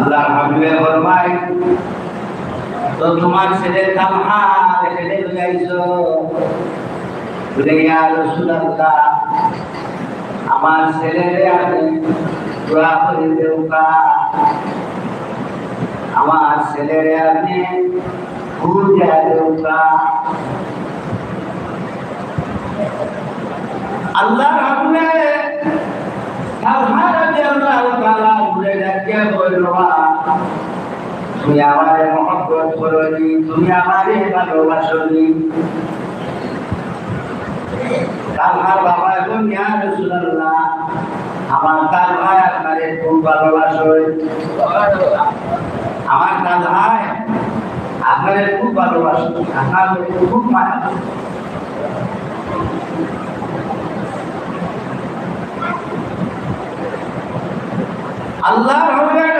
আল্লাহ হাবিবে ফরমায় তো তোমার ছেলে তালহা ছেলে লইয়াইছো। বলে, ইয়া রাসূলুল্লাহ, আমার ছেলেরে আমি দোয়া করে দেউকা। আমার ছেলেরে আপনি পূজা দেউকা। আল্লাহ হাবিবে তালহা রাদিয়াল্লাহু তাআলা বলে ডাকিয়া বলবা তুমি আমারে মহব্বত করনি, তুমি আমারে ভালোবাসনি। তালহার বাবা এখন ইয়া রাসূলুল্লাহ। আমার তালহা আপনারে খুব ভালোবাসে। আমার তালহা আপনারে খুব ভালোবাসে আপনার খুব মায়া আল্লাহ হবে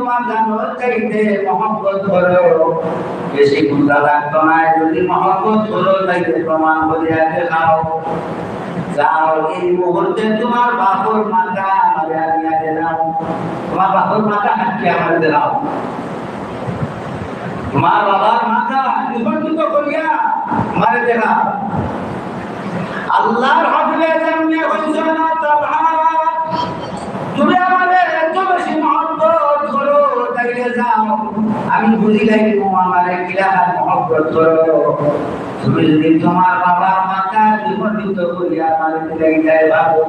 তোমার জানোর চাইতে মহব্বত করো বেশি গুন্ডা লাগতো না যদি মহব্বত করো তাইতে প্রমাণ দেখাও যাও এই মুহূর্তে তোমার বাপুর মাথা আনিয়া তোমার বাপুর মাথা আমার বাবার মাথা নিবন্ধিত করিয়া দিলাম আল্লাহর হইছ না তুমি আমারে এত বেশি মহব্বত করো তাইলে যাও আমি বুঝি লাগবো আমারে কিলাহার মহব্বত তুমি যদি তোমার বাবার মাথা নিবন্ধিত করিয়া আমার দিলাই যায় ভাবো।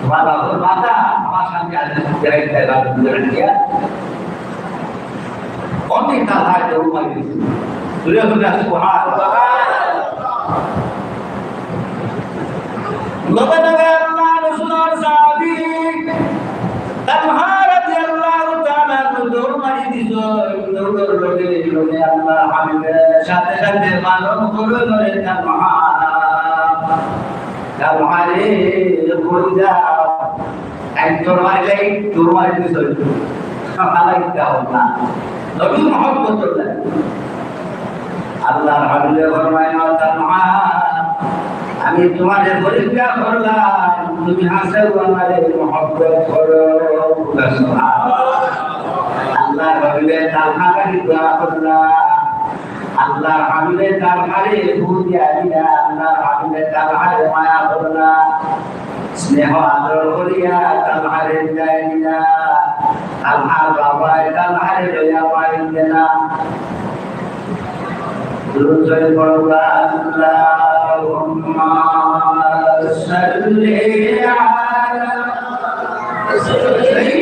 তোমার বাবার মাথা আমার সামনে আসলে দিলাই যায় ভাবো দিয়া অনেক তালহা দেবো মারি তুলে তুলে আসব হাত নবনগর আল্লাহ রসুলের সাহাবী তালহা রাদিয়াল্লাহু তাআলা দৌড় মারি দিছ আমি তোমারে পরীক্ষা করলাম তুমি হাসেও আমারে মহব্বত করো আল্লাহর হাবিবে তার নাগারি দোয়া করলাম আল্লাহর হাবিবে তার হারে ফুল দিয়া দিয়া আল্লাহর হাবিবে তার হারে মায়া করলাম স্নেহ আদর করিয়া তার হারে যাই দিয়া। আল্লাহর বাবায় তার হারে দয়া পাই দিলাম দুর্জয় করলা আল্লাহুম্মা সাল্লি আলা সাল্লি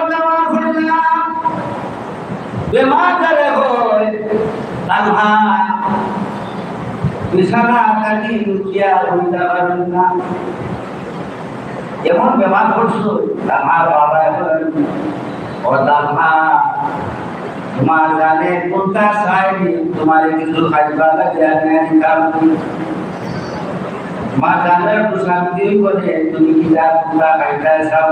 বেমার করে হয় তাহা বিছানা কাটি উঠিয়া হইতে এমন বেমার করছ আমার বাবা এখন। ও তাহা তোমার জানে কোনটা সাইড তোমার কিছু খাইবা লাগে আমি কাম মা জানে তো শান্তি করে, তুমি কি যা কোনটা খাইতা চাও?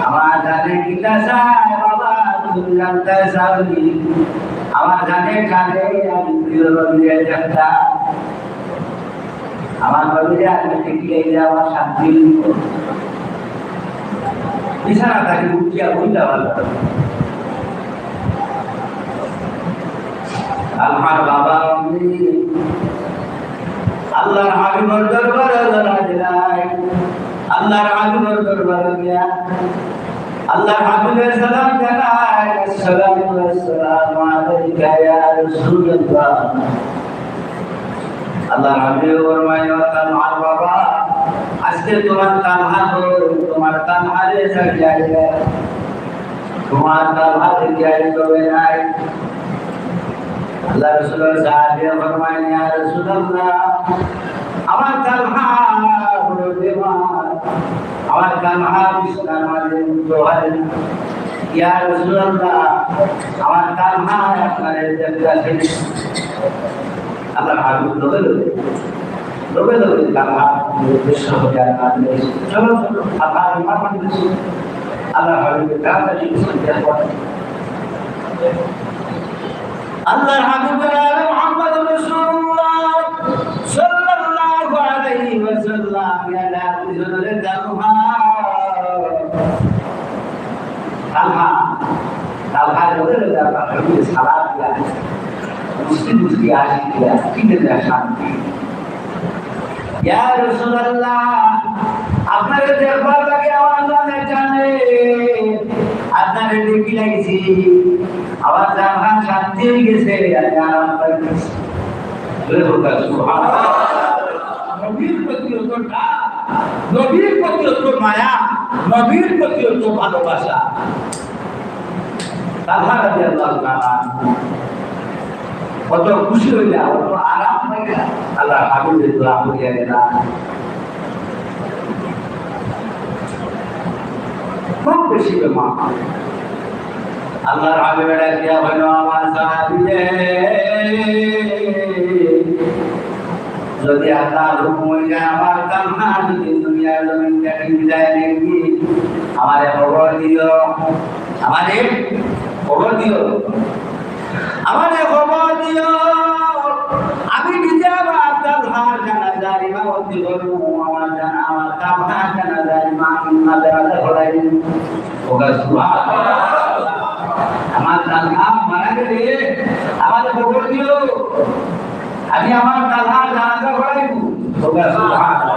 আমার জানে আমার জানে কানে আমার নবীরে আমি আমার শান্তি। বিছানা তাকে উঠিয়া বইলা ভালো আমার বাবা আল্লাহর হাবিবর দরবারে লড়া দিলাই আল্লাহর হাবিবর দরবারে গিয়া আল্লাহর হাবিবের সালাম জানাই, আসসালামু আলাইকুম আলাইকা ইয়া রাসূলুল্লাহ। আল্লাহর হাবিব ফরমায় তানহার বাবা, আজকে তোমার তানহা তোমার তানহারে জায়গা তোমার তানহারে জায়গা কবে নাই আল্লাহ রাসূলের সাহাবী ফরমায় ইয়া আমার তানহা হলো আমার কানহা বিছানার মাঝে দোহাই ইয়া রাসূলুল্লাহ, আমার কানহা আপনার দেখতে আল্লাহ হাবিব লোকে আল্লাহ ইমান মানে আল্লাহ হাবিবের মুহাম্মদ রাসূলুল্লাহ সাল্লাল্লাহু আলাইহি ওয়াসাল্লাম, ইয়া হুজুরে কানহা কানহা লোকে লোকে আল্লাহ হাবিবের সালাত দিয়া। মুসলিম মুসলিম আসি দিয়া কিনে দেয় শান্তি। ইয়া রাসূলুল্লাহ আপনাকে দেখবার লাগে আমার জানে। আপনাকে দেখি লাগছি। আমার জানহান শান্তি হয়ে গেছে আরাম পাই গেছি নবীর প্রতি নবীর প্রতি মায়া নবীর প্রতি ভালোবাসা। তাহা রাজি আল্লাহ কত খুশি হইলা কত আরাম হইলা আল্লাহ হাবিবের দোয়া করিয়া গেলাম খুব বেশি বেমা আল্লাহর হাবিবের দিয়া হইল আমার সাহাবিয়ে যদি আল্লাহ হুকুম হয়ে যায়, আমার কান্না, যদি দুনিয়ার জমিন থেকে বিদায় নেই, আমারে খবর দিও, আমারে খবর দিও, আমারে খবর দিও। আমি নিজে আমার তালহার জানাজার ইমামতি করব, আমার জানা, আমার তালহার জানাজার ইমাম জানাজা হলাই ওগা সুবহানাল্লাহ। আমার তালহা মারা গেলে আমার খবর দিও আমি আমার তালহার জানাজা সুবহানাল্লাহ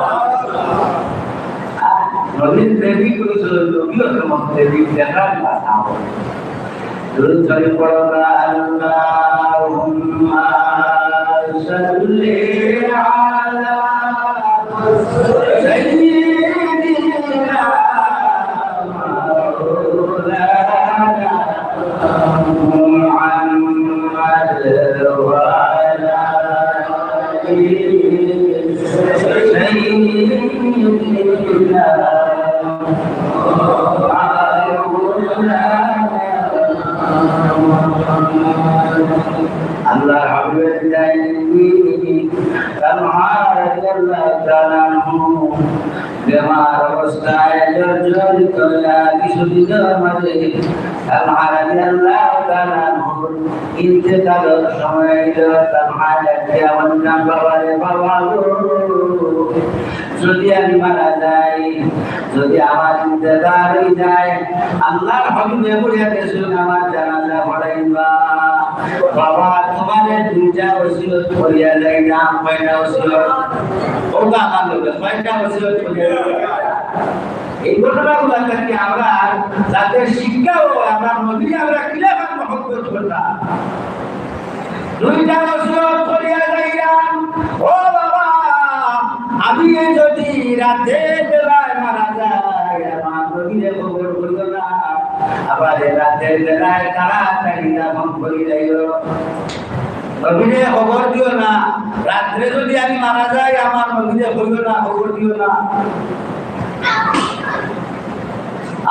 নবীন প্রেমিক করেছিল নবীও তোমার প্রেমিক? দেখার কথা দুর্জয় পড়া আল্লাহুম্মা তালহা রাদিয়াল্লাহু তাআলা আনহুর ইন্তেকালের সময় এলো তালহা ডাকিয়া বাবা রে বাবা যদি আমি মারা যাই, যদি আমার ইন্তেকাল হয়ে যায়, আল্লাহর হবিবে বলিয়া গেছেন আমার জানাজা পড়াইবা। বাবা তোমাদের দুইটা ওসিলত করিয়া যাই না, কয়টা ওসিলত ওটা আমার লোকের কয়টা ওসিলত করিয়া এই ঘটনাগুলো থেকে আমরা যাতে শিক্ষা ও আমরা নদী আমরা কীভাবে মহব্বত করতাম। দুইটা বছর করিয়া ও বাবা, আমি যদি রাতে বেলায় মারা যায় আমার নদীরে খবর করিও না। আবার রাতের বেলায় তাড়াতাড়ি দাফন করি যাইও নবীরে খবর দিও না, রাত্রে যদি আমি মারা যাই, আমার নবীরে করিও না, খবর দিও না।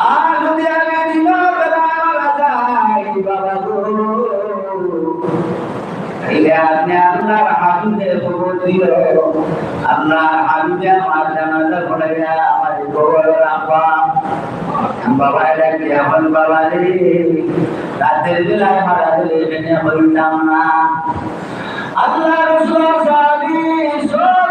আর যদি আমি দিনের বেলায় মারা যাই বাবা গো তাইলে আপনি আল্লাহর হাবিবের খবর দিও আল্লাহর হাবিবে আমার জানাজা পড়াইয়া আমার খবর রাখবা বাবা এটা কি এখন বাবা রে রাতের বেলায় মারা গেলে এখানে হইতাম না আল্লাহ রসুল সাহাবি সব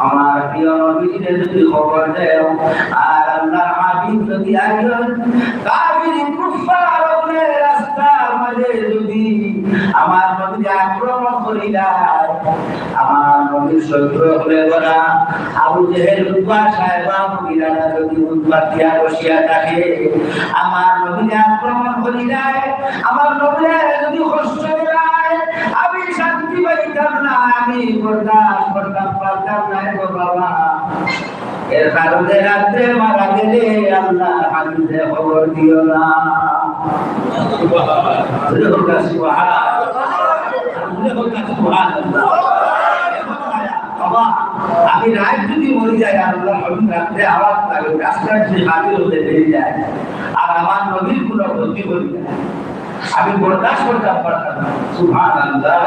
আমার প্রিয় নবীকে যদি খবর দেও আর আল্লাহ হাবিব যদি একজন কাফির কুফার বলে রাস্তার মাঝে যদি আমার নবীকে আক্রমণ করিলাম আমার নবীর শত্রু হলে বলা আবু জেহেল উদ্বা সাহেবা মহিলারা যদি উদ্বা দিয়া বসিয়া থাকে, আমার আক্রমণ আমার নবীরে যদি শান্তি পাইতাম না, আমি বরদাস্ত করতাম পারতাম না গো বাবা। এর কারণে রাত্রে মারা গেলে আল্লাহ হাবিবে খবর দিও না। আমি রাত যদি মরে যাই আল্লাহ আমি রাত্রে আওয়াজ লাগে, রাস্তায় যে হাজির হতে বেরিয়ে যায়। আর আমার নবীর কোনো ক্ষতি করি না। আমি বরদাস্ত করতে পারতাম সুবহান আল্লাহ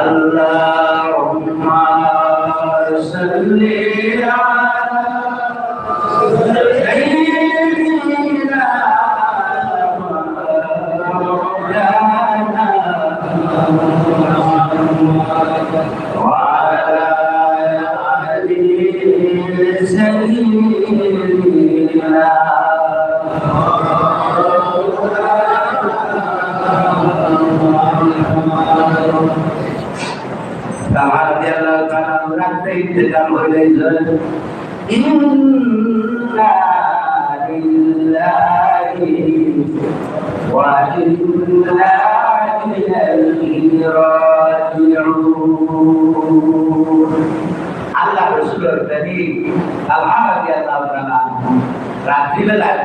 আল্লাহুম্মা সাল্লি আলা লিল্লাহি ওয়া ইন্না ইলাইহি রাজিউন আল্লাহ রাসূলের নবী আল্লাহ রাদিয়াল্লাহু তাআলা রাত্রিবেলায়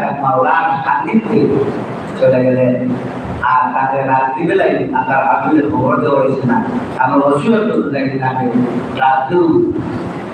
রাত্রেও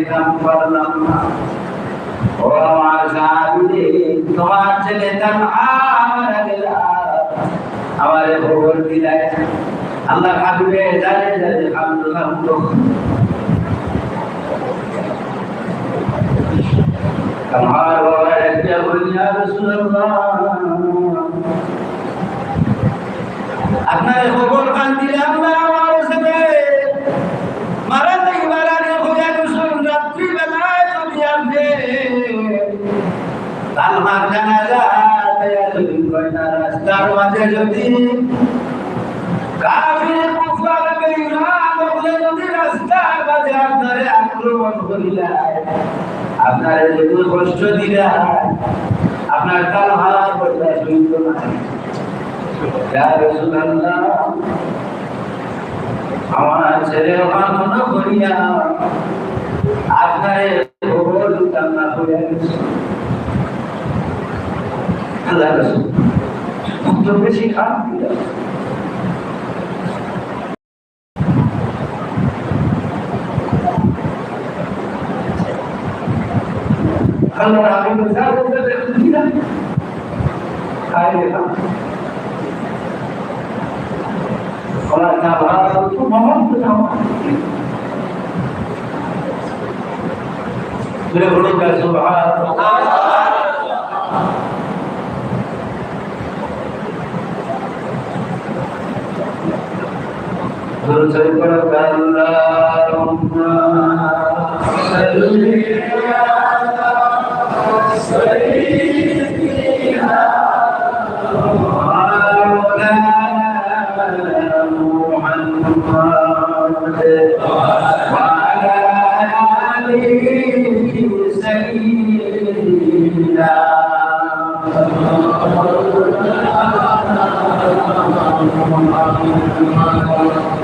ঘুরাইতাম পারলাম না ও আমার আল্লাহ রাসূলুল্লাহ আপনার খবর খান দিলাম না আমার সাথে মারা যাই মারা রে হইয়া গেছেন রাত্রি বেলা মধ্যে তালমার জানাজা যদি কয় রাস্তার মাঝে যদি কাফির কুফার বেঈমান বলে যদি রাস্তার মাঝে আপনারে রাসূলুল্লাহ আমার ছেলে করিয়া আপনারে আল্লাহ রসুল খুব বেশি খান দিলাম kalau aku besar udah tidak kaya kalau sabar itu mama bersama sudah berdoa subhanallah Allahumma salli Allah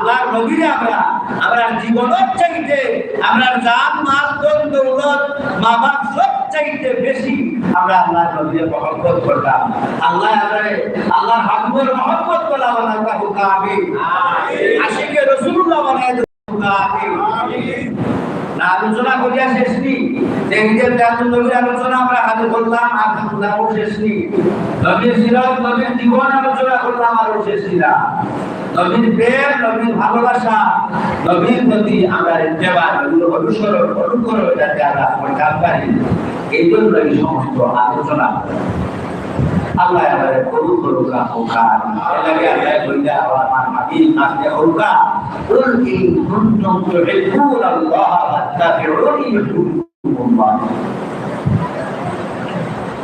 আল্লাহর নবীরে আমরা আমরা জীবনের চাইতে আমরা জান মাল দন দৌলত মা বাপ সব চাইতে বেশি আমরা আল্লাহর নবীরে মহব্বত করতাম আল্লাহ আমরা আল্লাহর হাকুমের মহব্বত করলাম আল্লাহ হুকা আমি আশিকে রসুল্লাহ বানায় হুকা না আলোচনা করিয়া শেষ নি তেমন নবীর আলোচনা আমরা হাতে করলাম আর নাও শেষ নি নবীর সিরাত নবীর জীবন আলোচনা করলাম আরও শেষ না। নবীর প্রেম, নবীর ভালোবাসা, নবীর প্রতি আমরা ইত্তেবা নবীর অনুসরণ, অনুকরণ যাতে আমরা করতে পারি এই জন্য এই সমস্ত আলোচনা। আল্লাহ আমাদের কবুল আল্লাহ তুহিব্বুন আল্লাহ। ইউহিব্বুকুমুল্লাহ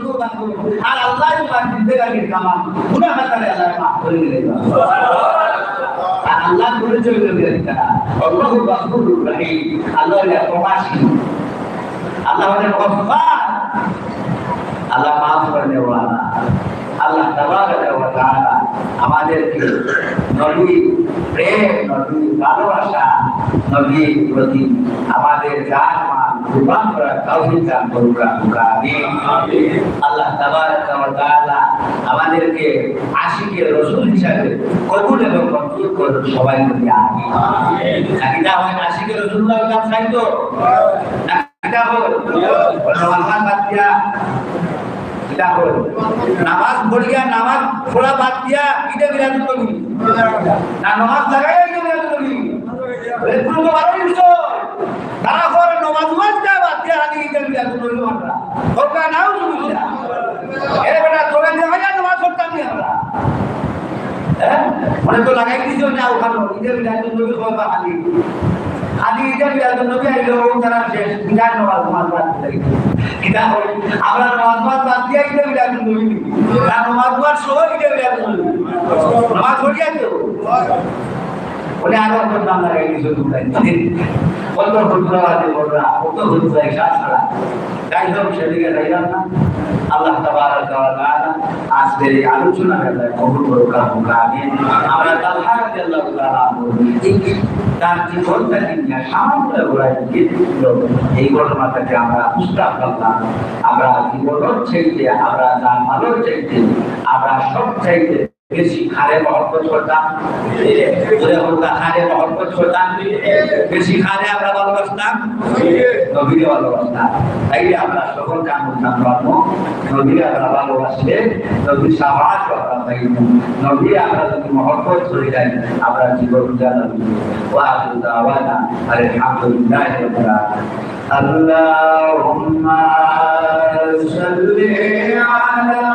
ওয়ায়াগফির লাকুম যুনুবাকুম আর আল্লাহ তোমার জিন্দেগির কামান গুনাহ করে আল্লাহ মাফ করে দিলেন পরিচয় তারা আল্লাহু দেওয়ালা। আল্লাহ আমাদেরকে নবী প্রেম নবী ভালোবাসা নবীর প্রতি আমাদের মান কুরবান দান আমিন আল্লাহ তাবারক ওয়া তাআলা আমাদেরকে আশিকের রাসূল হিসাবে কবুল এবং মঞ্জুর করুন সবাই বলি আমিন হয় আশিকের কাছে হয় বাদ দিয়া হল। নামাজ পড়িয়া নামাজ পড়া বাদ দিয়া এটা বিরাজ করি না, নামাজ লাগাইয়া এটা বিরাজ করি এগুলো তো ভালোই বিষয় তারা করে নামাজ মাজ যা বাদ দিয়া আগে এটা বিরাজ করি আমরা। ওকা নাও সুবিধা এর বেটা, তোরা দিয়ে হয় নামাজ পড়তাম নি আমরা। মানে তো লাগাই দিছো না ওখানে এটা বিরাজ করি আগে আদি এটা বিরাজ নবী আইলো, তারা শেষ বিরাজ নামাজ মাজ বাদ দিয়া kita আমরা নামাজ বাদ বাদ দিয়া এটা বিরাজ নবী। না নামাজ বাদ সহ এটা বিরাজ নবী। নামাজ পড়িয়া তো উনি আরও বদনাম লাগাই কিছু ঢুকাইছে কত কত যাইলাম না। আল্লাহ আজকের এই আলোচনা আমরা তার জীবনটাকে নিয়ে সামান্য ঘোরায় এই ঘটনাটাকে আমরা উস্তা করলাম আমরা জীবনের চাইতে, আমরা মালের চাইতে, আমরা সব চাইতে বেশি খারে মহব্বত করতাম বলে বলতা খারে মহব্বত করতাম বেশি খারে আমরা ভালোবাসতাম নবীরে ভালোবাসতাম তাই আমরা সকল কাম করতাম ধর্ম নবীরে আমরা ভালোবাসলে নবীর সাবাস করতাম তাই নবী আমরা যদি মহব্বত করে যাই আমরা জীবন জানাবি ওয়াহুদ দাওয়ানা আলহামদুলিল্লাহ রাব্বিল আলামিন اللهم صل على